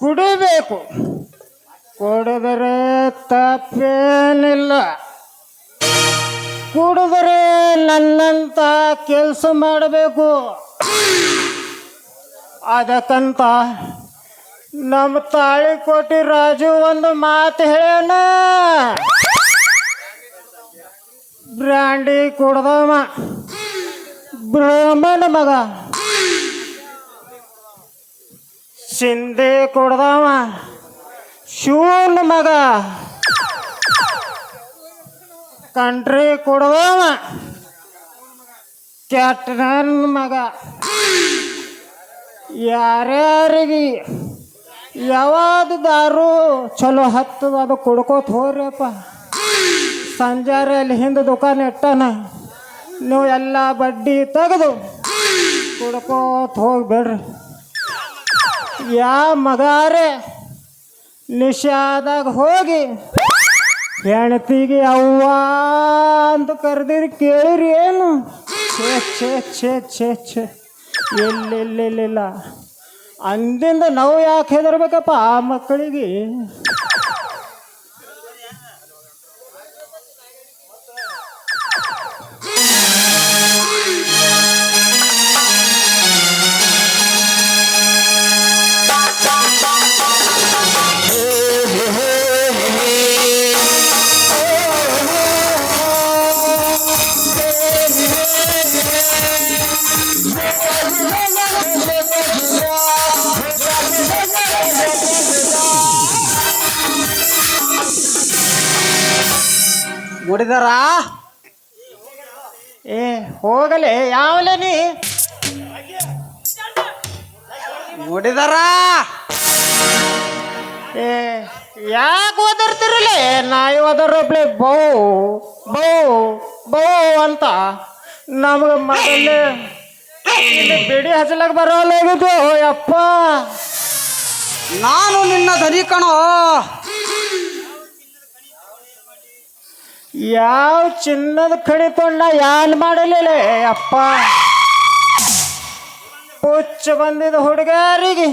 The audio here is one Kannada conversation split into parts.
ಕುಡಿಬೇಕು. ಕುಡಿದರೆ ತಪ್ಪೇನಿಲ್ಲ. ಕುಡಿದರೆ ನನ್ನಂತ ಕೆಲಸ ಮಾಡಬೇಕು. ಅದಕ್ಕಂತ ನಮ್ಮ ತಾಳಿಕೋಟಿ ರಾಜು ಒಂದು ಮಾತು ಹೇಳ್ಯಾನ ಬ್ರ್ಯಾಂಡಿ ಕುಡ್ದವ. ಬ್ರಾಹ್ಮಣ ಮಗ. ಸಿಂಧಿ ಕುಡ್ದವ. ಶಿವನ ಮಗ. ಕಂಟ್ರಿ ಕುಡ್ದವ. ಕೆಟ್ಟ ಮಗ. ಯಾರ್ಯಾರಿಗೆ? ಯಾವ್ದು ದಾರು ಚಲೋ ಹತ್ತದ ಅದು ಕುಡ್ಕೋತ ಹೋಗ್ರಿಯಪ್ಪ ಸಂಜಾರೆ ಅಲ್ಲಿ ಹಿಂದೆ ದುಕಾನ್ ಇಟ್ಟಾನ, ನೀವು ಎಲ್ಲ ಬಡ್ಡಿ ತೆಗೆದು ಕುಡ್ಕೋತ ಹೋಗ್ಬೇಡ್ರಿ ಯಾ ಮಗಾರೆ ನಿಶಾದಾಗ ಹೋಗಿ ಹೆಣತಿಗೆ ಅವ್ವ ಅಂತ ಕರೆದಿರಿ ಕೇಳಿರಿ ಏನು? ಛೇ ಛೇ ಛೇ ಛೇ ಛೇ. ಇಲ್ಲ ಅಂದಿಂದ ನಾವು ಯಾಕೆ ಹೆದರ್ಬೇಕಪ್ಪ ಆ ಮಕ್ಕಳಿಗೆ? ಮುಡಿದರ ಏ, ಹೋಗಲೆ, ಯಾವಲೆ ನೀ? ಮುಡಿದರ ಏ, ಯಾಕೆ ಓದರ್ತಿರಲಿ ನಾಯಿ ಓದರೊಬ್ಳೆ ಬೌ ಬೌ ಬೌ ಅಂತ. ನಮಗೆ ಮೊದಲೇ ಇಲ್ಲಿ ಬಿಡಿ ಹಚ್ಚಲಕ್ಕೆ ಬರೋಲ್ಲ ಅಪ್ಪ ನಾನು ನಿನ್ನ ದರಿ ಕಣೋ. ಯಾವ ಚಿನ್ನದ ಕಡಿತೊಂಡ ಯಾನ್ ಮಾಡಲಿಲ್ಲ? ಅಪ್ಪ. ಹುಚ್ಚ ಬಂದಿದ ಹುಡುಗರಿಗೆ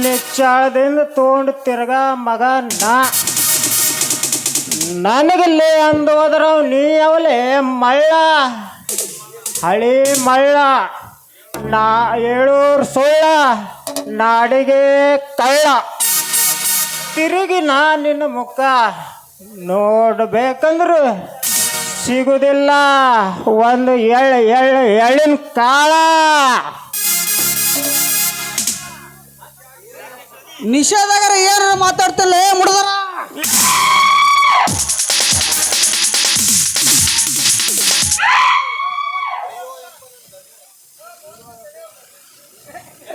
ನೆಚ್ಚಾಳದಿಂದ ತೊಗೊಂಡು ತಿರ್ಗಾ ಮಗ ನಾ. ನನಗಲ್ಲೇ ಅಂದು ಹೋದ್ರ ನೀ ಅವಲೇ ಮಳ್ಳ. ಹಳಿ ಮಳ್ಳ. ನಾ ಏಳೂರು ಸುಳ್ಳ. ನಾಡಿಗೆ ಕಳ್ಳ. ತಿರುಗಿ ನಾ ನಿನ್ನ ಮುಖ ನೋಡ್ಬೇಕಂದ್ರು ಸಿಗುದಿಲ್ಲ. ಒಂದು ಎಳ್ಳು ಎಳ್ಳು ಎಳ್ಳಿನ ಕಾಳ. ನಿಷೇಧಾಗರ ಏನಾರ ಮಾತಾಡ್ತಿಲ್ಲ ಮುಡ್ದಾರ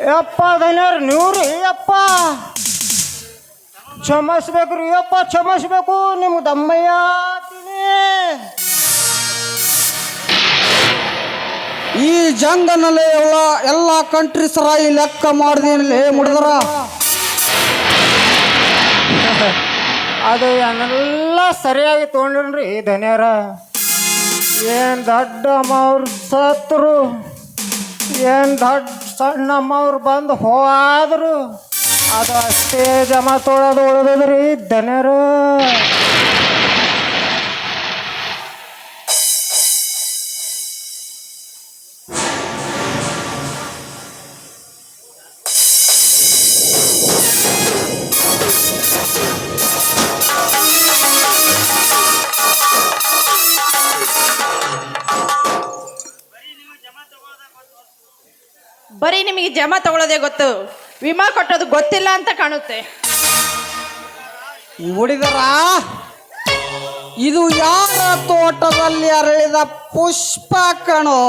ಯಪ್ಪ ಧನ್ಯರು ನೀವು ರೀ ಯಪ್ಪ. ಕ್ಷಮಿಸ್ಬೇಕು ರೀ ಅಪ್ಪ ಕ್ಷಮಿಸ್ಬೇಕು ನಿಮ್ಗೆ ಅಮ್ಮಯ್ಯ. ಈ ಜಂಗನಲ್ಲಿ ಎಲ್ಲ ಎಲ್ಲ ಕಂಟ್ರಿ ಈ ಲೆಕ್ಕ ಮಾಡ್ದೇನಲ್ಲಿ. ಮುಡಿದ್ರ. ಅದು ಎಲ್ಲ ಸರಿಯಾಗಿ ತೊಗೊಂಡ್ರಿ ಧನ್ಯರ. ಏನು ದೊಡ್ಡ ಅಮ್ಮವ್ರು ಸತ್ರು ಏನು ದೊಡ್ಡ ಸಣ್ಣ ಅಮ್ಮವ್ರು ಬಂದು ಹೋದ್ರು. ಅದು ಅಷ್ಟೇ ಜಮ ತೊಳೋದು ಉಳಿದ್ರಿ ಧನ್ಯರ. ಬರೀ ನಿಮಗೆ ಜಮ ತಗೊಳ್ಳೋದೇ ಗೊತ್ತು. ವಿಮಾ ಕೊಟ್ಟೋದು ಗೊತ್ತಿಲ್ಲ ಅಂತ ಕಾಣುತ್ತೆ. ಮುಡಿದರ ಇದು ಯಾರ ತೋಟದಲ್ಲಿ ಅರಳಿದ ಪುಷ್ಪ ಕಣೋ.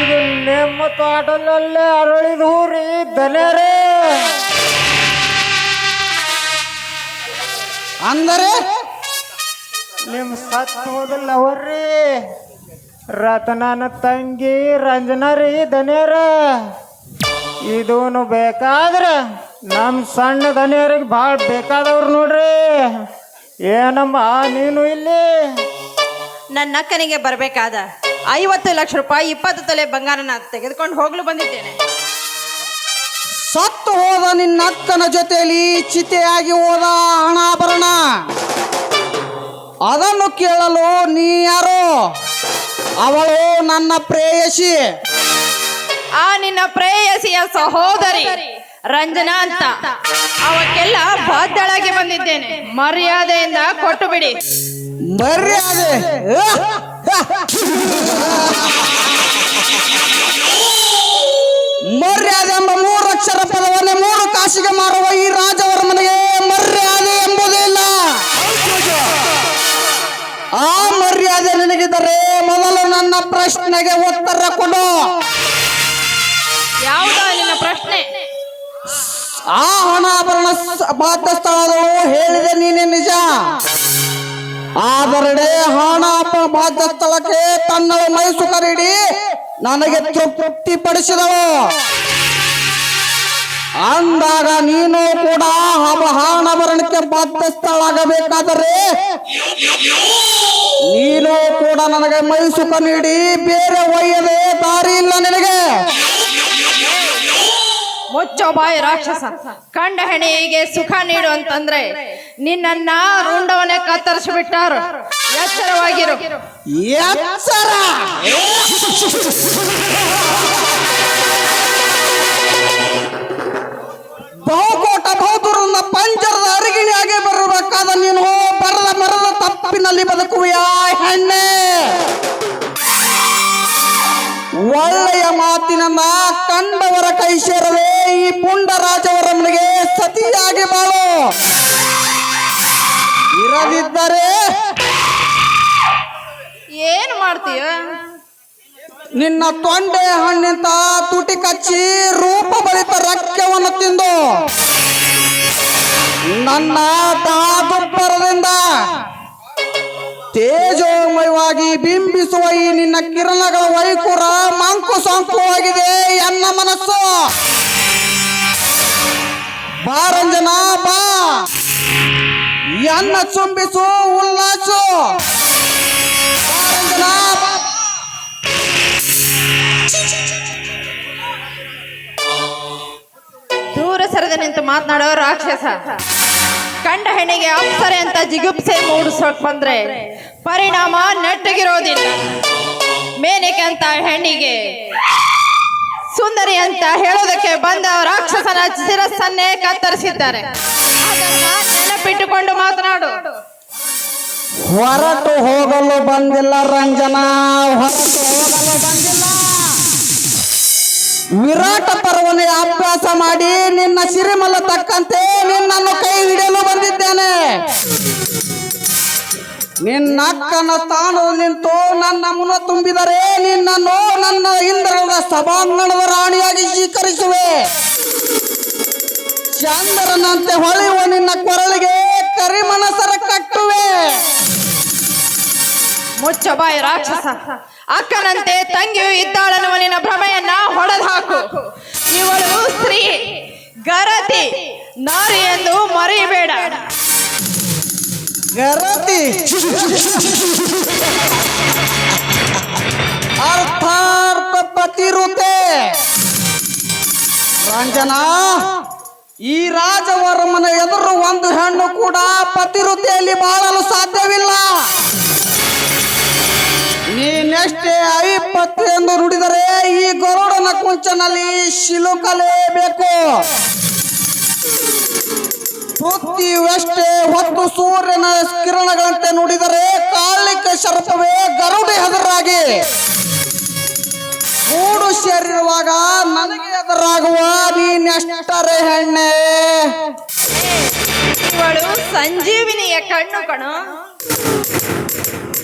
ಇದು ನಿಮ್ಮ ತೋಟದಲ್ಲೇ ಅರಳಿದ ಹೂರಿ ದನೇರೇ ಅಂದರೆ? ನಿಮ್ಮ ಸತ್ ಹೋದಲ್ಲ ಅವ್ರಿ ರತನನ ತಂಗಿ ರಂಜನರಿ ರೀ ದನೇರ ಇದೂನು ಬೇಕಾದ್ರ ನಮ್ಮ ಸಣ್ಣ ದನಿಯರಿಗೆ ಭಾಳ ಬೇಕಾದವ್ರು ನೋಡ್ರಿ. ಏನಮ್ಮ ನೀನು ಇಲ್ಲಿ. ನನ್ನ ಅಕ್ಕನಿಗೆ ಬರಬೇಕಾದ ಐವತ್ತು ಲಕ್ಷ ರೂಪಾಯಿ ಇಪ್ಪತ್ತು ತಲೆ ಬಂಗಾರನ ತೆಗೆದುಕೊಂಡು ಹೋಗ್ಲು ಬಂದಿದ್ದೇನೆ. ಸತ್ತು ಹೋದ ನಿನ್ನ ಅಕ್ಕನ ಜೊತೆಯಲ್ಲಿ ಚಿತೆಯಾಗಿ ಹೋದ ಹಣಾಭರಣ ಅದನ್ನು ಕೇಳಲು ನೀ ಯಾರು? ಅವಳು ನನ್ನ ಪ್ರೇಯಸಿ. ಆ ನಿನ್ನ ಪ್ರೇಯಸಿಯ ಸಹೋದರಿ ರಂಜನಾ ಅಂತ. ಅವಕ್ಕೆಲ್ಲ ಬಾದ್ದಳಾಗಿ ಬಂದಿದ್ದೇನೆ. ಮರ್ಯಾದೆಯಿಂದ ಕೊಟ್ಟು ಬಿಡಿ ಮರ್ಯಾದೆ ಮರ್ಯಾದೆ ಎಂಬ ಮೂರು ಅಕ್ಷರ ಪದವನ್ನೇ ಮೂರು ಕಾಶಿಗೆ ಮಾರುವ ಈ ರಾಜವರ್ಮನಿಗೆ ಮರ್ಯಾದೆ ಎಂಬುದಿಲ್ಲ. ಆ ಮರ್ಯಾದೆ ನಿನಗಿದ್ದರೆ ಮೊದಲು ನನ್ನ ಪ್ರಶ್ನೆಗೆ ಉತ್ತರ ಕೊಡು. ಯಾವುದೋ ನಿನ್ನ ಪ್ರಶ್ನೆ? ಆ ಹಣಾಭರಣ ಸ- ಬಾಧ್ಯ ಸ್ಥಳದಳು ಹೇಳಿದೆ ನೀನೇ ನಿಜ. ಆದರೆ ಹಣ ಬಾಧ್ಯ ಸ್ಥಳಕ್ಕೆ ತನ್ನ ಮೈಸು ಕರೀಡಿ ನನಗೆ ತೃಪ್ತಿ ಪಡಿಸಿದಳು. ಅಂದಾಗ ನೀನು ಕೂಡ ಹಣಾಭರಣಕ್ಕೆ ಬಾಧ್ಯ ಸ್ಥಳಾಗಬೇಕಾದರೆ ನೀನು ಕೂಡ ನನಗೆ ಮೈಸುಕ ನೀಡಿ ಬೇರೆ ಒಯ್ಯದೆ ದಾರಿ ಇಲ್ಲ ನಿನಗೆ. ಮುಚ್ಚೋ ಬಾಯಿ ರಾಕ್ಷಸ ಕಂಡ ಹೆಣಿಗೆ ಸುಖ ನೀಡು ಅಂತಂದ್ರೆ ನಿನ್ನನ್ನ ರುಂಡವನ್ನೇ ಕತ್ತರಿಸಿ ಬಿಟ್ಟಾರು ಎಚ್ಚರವಾಗಿರು. ಎಚ್ಚರ. ಬಹುಕೋಟ ಬಹುದೂರ ಪಂಜರದ ಅರಿಗಿಣಿಯಾಗಿ ಬರಬೇಕಾದ ನೀನು. ತಪ್ಪಿನಲ್ಲಿ ಬದುಕುವೆಯ ಹೆಣ್ಣೆ? ಒಳ್ಳೆಯ ಮಾತಿನನ್ನ ಕಂಡವರ ಕೈ ಸೇರದೆ ಈ ಪುಂಡರಾಜವರಮ್ಮನಿಗೆ ಸತಿಯಾಗಿ ಬಾಳು. ಇರದಿದ್ದರೆ ಏನ್ ಮಾಡ್ತೀಯ? ನಿನ್ನ ತೊಂಡೆ ಹಣ್ಣಿಂತ ತುಟಿ ಕಚ್ಚಿ ರೂಪ ಬಳಿತ ರಕ್ತವನ್ನು ತಿಂದು ನನ್ನ ತಾದುಪ್ಪರದಿಂದ ತೇಜೋಮಯವಾಗಿ ಬಿಂಬಿಸುವ ಈ ನಿನ್ನ ಕಿರಣಗಳ ವೈಕುರ ಮಂಕು ಸಂಕುವಾಗಿದೆ ಎನ್ನ ಮನಸ್ಸು. ಬಾರಂಜನ ಬಾ. ಎನ್ನ ಚುಂಬಿಸು, ಉಲ್ಲಾಸು. ದೂರ ಸರದ ನಿಂತು ಮಾತನಾಡೋ ರಾಕ್ಷಸ. ಕಂಡ ಹೆಣ್ಣಿಗೆ ಅಪ್ಸರೆ ಅಂತ ಜಿಗುಪ್ಸೆ ಮೂಡಿಸೋಕ್ ಬಂದ್ರೆ ಪರಿಣಾಮ ನೆಟ್ಟಗಿರೋದಿಲ್ಲ. ಮೇನಕೆ ಅಂತ ಹೆಣ್ಣಿಗೆ. ಸುಂದರಿ ಅಂತ ಹೇಳೋದಕ್ಕೆ ಬಂದ ರಾಕ್ಷಸನ ಶಿರಸ್ಸನ್ನೇ ಕತ್ತರಿಸಿದ್ದಾರೆ. ನೆನಪಿಟ್ಟುಕೊಂಡು ಮಾತನಾಡು. ಹೊರಟು ಹೋಗಲು ಬಂದಿಲ್ಲ ರಂಜನಾ, ಹೊರಟು ಹೋಗಲು ಬಂದಿಲ್ಲ. ವಿರಾಟ ಪರ್ವನೆ ಅಭ್ಯಾಸ ಮಾಡಿ ನಿನ್ನ ಸಿರಿಮಲ ತಕ್ಕಂತೆ ನಿನ್ನನ್ನು ಕೈ ಹಿಡಿಯಲು ಬಂದಿದ್ದೇನೆ ನಿನ್ನ ತಾನು ನಿಂತು ನನ್ನ ಮುನ ತುಂಬಿದರೆ ನಿನ್ನನ್ನು ನನ್ನ ಇಂದ್ರನ ಸಭಾಂಗಣದ ರಾಣಿಯಾಗಿ ಸ್ವೀಕರಿಸುವೆ. ಚಂದ್ರನಂತೆ ಹೊಳೆಯುವ ನಿನ್ನ ಕೊರಳಿಗೆ ಕರಿಮನಸರ ಕಟ್ಟುವೆ. ಮುಚ್ಚಬಾಯ ರಾಕ್ಷಸ, ಅಕ್ಕನಂತೆ ತಂಗಿಯು ಇದ್ದಾಳನ್ನುವ ನಿನ್ನ ಭ್ರಮೆಯನ್ನ ಹೊಡೆದು ಹಾಕು ಇವಳು ಸ್ತ್ರೀ, ಗರತಿ, ನಾರಿ ಎಂದು ಮರಿಬೇಡ ಗರತಿ ಅರ್ಥಾರ್ಥ ಪತಿರುತೆ ರಂಜನಾ, ಈ ರಾಜವರ್ಮನ ಎದುರು ಒಂದು ಹೆಣ್ಣು ಕೂಡ ಪತಿರುತೆಯಲ್ಲಿ ಬಾಳಲು ಸಾಧ್ಯವಿಲ್ಲ. ನೀನೆಷ್ಟೇ ಐಪತ್ತು ಎಂದು ನುಡಿದರೆ ಈ ಗರುಡನ ಕುಂಚನಲ್ಲಿ ಶಿಲುಕಲೇಬೇಕು. ಪೃಥ್ವಿಯಷ್ಟೇ ಹೊತ್ತು ಸೂರ್ಯನ ಕಿರಣಗಳಂತೆ ನುಡಿದರೆ ಕಾಲಿಕ ಶರ್ಪವೇ ಗರುಡಿ ಹೆದರಾಗಿ. ಗೂಡು ಸೇರಿರುವಾಗ ನನಗೆ ಎದುರಾಗುವ ನೀನೆಷ್ಟರೆ ಹೆಣ್ಣೆ. ಇವಳು ಸಂಜೀವಿನಿಯ ಕಣ್ಣು ಕಣು.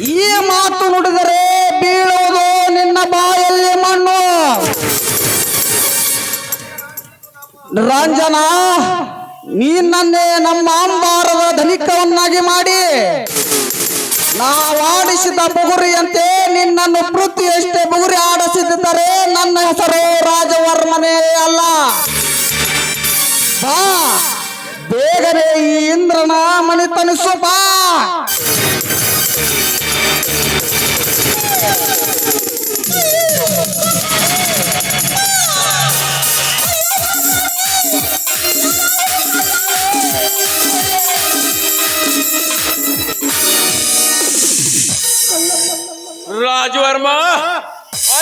ಈ ಮಾತು ನುಡಿದರೆ ಬೀಳುವುದು ನಿನ್ನ ಬಾಯಲ್ಲಿ ಮಣ್ಣು. ರಂಜನಾ ನೀನನ್ನೇ ನಮ್ಮ ಅಂಬಾರದ ಧನಿಕವನ್ನಾಗಿ ಮಾಡಿ ನಾವಾಡಿಸಿದ ಬುಗುರಿಯಂತೆ ನಿನ್ನನ್ನು ಪೃಥ್ವಿಯಷ್ಟೇ ಬುಗುರಿ ಆಡಿಸಿದ್ದರೆ ನನ್ನ ಹೆಸರು ರಾಜವರ್ಮನೇ ಅಲ್ಲ. ಬಾ, ಬೇಗನೆ ಈ ಇಂದ್ರನ ಮನೆ ತನಿಸು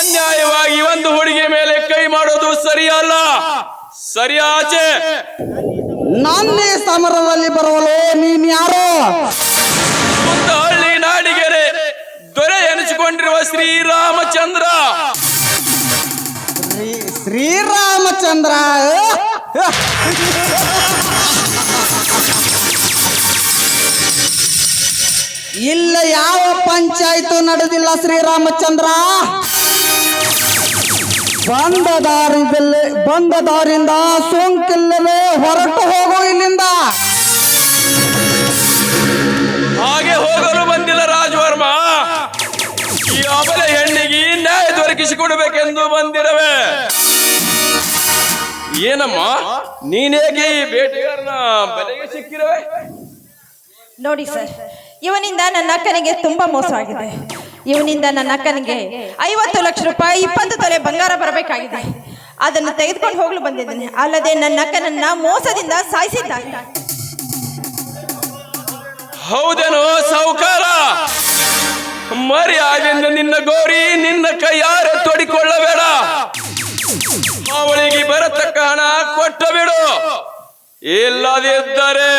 ಅನ್ಯಾಯವಾಗಿ ಒಂದು ಹುಡುಗಿ ಮೇಲೆ ಕೈ ಮಾಡೋದು ಸರಿಯಲ್ಲ. ಸರಿಯಾಚೆ ನಾನೇ ಸಮರದಲ್ಲಿ ಬರವಲು ನೀನ್ ಯಾರು? ಹಳ್ಳಿ ನಾಡಿಗೆರೆ ದೊರೆ ಎನಿಸಿಕೊಂಡಿರುವ ಶ್ರೀರಾಮಚಂದ್ರ. ಶ್ರೀರಾಮಚಂದ್ರ ಇಲ್ಲ ಯಾವ ಪಂಚಾಯಿತು ನಡೆದಿಲ್ಲ ಶ್ರೀರಾಮಚಂದ್ರ? ಬಂದ ದಾರಿದಲ್ಲಿ ಬಂದ ದಾರಿಂದ ಸೋಂಕಿಲ್ಲದೆ ಹೊರಟು ಹೋಗು ಇಲ್ಲಿಂದ. ಹಾಗೆ ಹೋಗಲು ಬಂದಿಲ್ಲ ರಾಜವರ್ಮ. ಈ ಅಬಲ ಹೆಣ್ಣಿಗೆ ನ್ಯಾಯ ದೊರಕಿಸಿಕೊಡಬೇಕೆಂದು ಬಂದಿರವೆ. ಏನಮ್ಮ ನೀನೇಗೆ ಈ ಬೇಟೆಗಾರನ ಬಲೆಗೆ ಸಿಕ್ಕಿರವೆ? ನೋಡಿ ಸರ್ ಇವನಿಂದ ನನ್ನ ಅಕ್ಕನಿಗೆ ತುಂಬಾ ಮೋಸ ಆಗಿದೆ ಇವನಿಂದ ನನ್ನ ಅಕ್ಕನಿಗೆ ಐವತ್ತು ಲಕ್ಷ ರೂಪಾಯಿ, ಇಪ್ಪತ್ತು ತೊಲೆ ಬಂಗಾರ ಬರಬೇಕಾಗಿದೆ. ಅದನ್ನು ತೆಗೆದುಕೊಂಡು ಹೋಗಲು ಬಂದಿದ್ದೇನೆ. ಅಲ್ಲದೆ ನನ್ನ ಅಕ್ಕನನ್ನ ಮೋಸದಿಂದ ಸಾಯಿಸಿದ್ದ ಹೌದನು ಸೌಕಾರ ಮರ್ಯಾದೆಂದು ನಿನ್ನ ಗೌರಿ ನಿನ್ನ ಕೈಯಾರೆ ತೊಡಿಕೊಳ್ಳಬೇಡ. ಅವಳಿಗೆ ಬರತಕ್ಕ ಹಣ ಕೊಟ್ಟ ಬಿಡು ಇಲ್ಲದಿದ್ದರೆ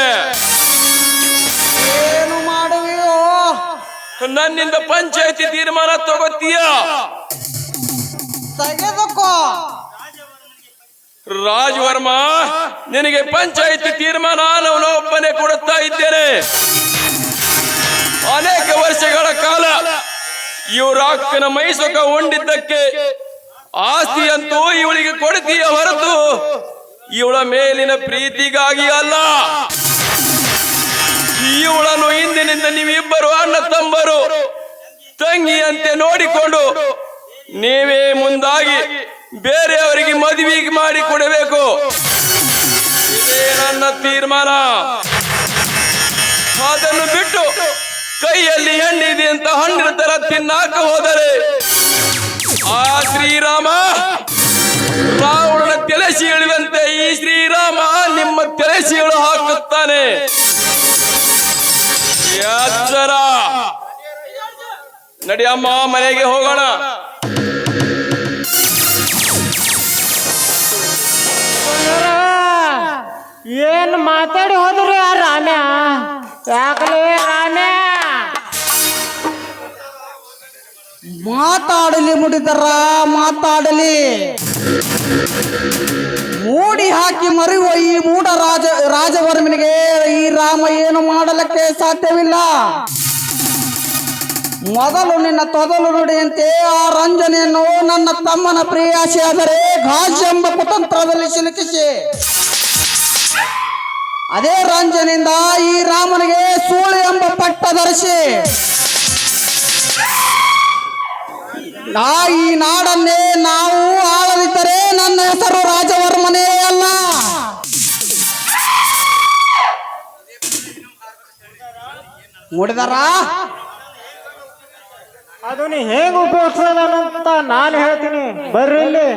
ನನ್ನಿಂದ ಪಂಚಾಯತಿ ತೀರ್ಮಾನ ತಗೋತೀಯ? ತೆಗೆದುಕೋ. ರಾಜವರ್ಮ ನಿನಗೆ ಪಂಚಾಯತಿ ತೀರ್ಮಾನ ನಾನು ಒಬ್ಬನೇ ಕೊಡುತ್ತಾ ಇದ್ದೇನೆ. ಅನೇಕ ವರ್ಷಗಳ ಕಾಲ ಇವರ ಅಕ್ಕನ ಮೈಸೊಕ ಉಂಡಿದ್ದಕ್ಕೆ ಆಸ್ತಿಯಂತೂ ಇವಳಿಗೆ ಕೊಡ್ತೀಯ ಹೊರತು ಇವಳ ಮೇಲಿನ ಪ್ರೀತಿಗಾಗಿ ಅಲ್ಲ. ಇವಳನ್ನು ಹಿಂದಿನಿಂದ ನೀವಿಬ್ಬರು ಅಣ್ಣ ತಂಬರು ತಂಗಿಯಂತೆ ನೋಡಿಕೊಂಡು ನೀವೇ ಮುಂದಾಗಿ ಬೇರೆಯವರಿಗೆ ಮದುವೆ ಮಾಡಿ ಕೊಡಬೇಕು. ಇದೇ ನನ್ನ ತೀರ್ಮಾನ. ಅದನ್ನು ಬಿಟ್ಟು ಕೈಯಲ್ಲಿ ಹೆಣ್ಣಿದೆ ಅಂತ ಹಣ್ಣಿನ ತರ ತಿನ್ನಾಕ ಹೋದರೆ ಆ ಶ್ರೀರಾಮ, ರಾವಣನ ತೆಲೆಸಿ ಸೀಳಿದಂತೆ ಈ ಶ್ರೀರಾಮ ನಿಮ್ಮ ತಲೆ ಸೀಳು ಹಾಕುತ್ತಾನೆ. ಎಚ್ಚರ. ನಡಿ ಅಮ್ಮ ಮನೆಗೆ ಹೋಗೋಣ. ಏನು ಮಾತಾಡಿ ಹೋದ್ರಿ ಆ ರಾಮ್ಯ? ಯಾಕಲೇ ರಾಮ್ಯ? ಮಾತಾಡಲಿ ಮುಡಿದರ, ಮಾತಾಡಲಿ. ಮೂಡಿ ಹಾಕಿ ಮರೆಯುವ ಈ ಮೂಢ ರಾಜ, ರಾಜವರ್ಮನಿಗೆ ಈ ರಾಮ ಏನು ಮಾಡಲಿಕ್ಕೆ ಸಾಧ್ಯವಿಲ್ಲ. ಮೊದಲು ನಿನ್ನ ತೊದಲು ನುಡಿಯಂತೆ ಆ ರಂಜನೆಯನ್ನು ನನ್ನ ತಮ್ಮನ ಪ್ರಿಯಾಸೆಯಾದರೆ ಘಾಸ್ ಎಂಬ ಕುತಂತ್ರದಲ್ಲಿ ಸಿಲುಕಿಸಿ. ಅದೇ ರಂಜನೆಯಿಂದ ಈ ರಾಮನಿಗೆ ಸೂಳು ಎಂಬ ಪಟ್ಟ ಧರಿಸಿ. ನಾ ಈ ನಾಡನ್ನೇ ನಾವು ಆಳದಿದ್ದರೆ ನನ್ನ ಹೆಸರು ರಾಜವರ್ಮನೇ ಅಲ್ಲ. ನೋಡಿದಾರ? ಅದನ್ನ ಹೇಗೆ ಉಪಯೋಗಿಸೋಣ ನಾನು ಹೇಳ್ತೀನಿ. ಬರ್ರಿ ಇಲ್ಲಿ.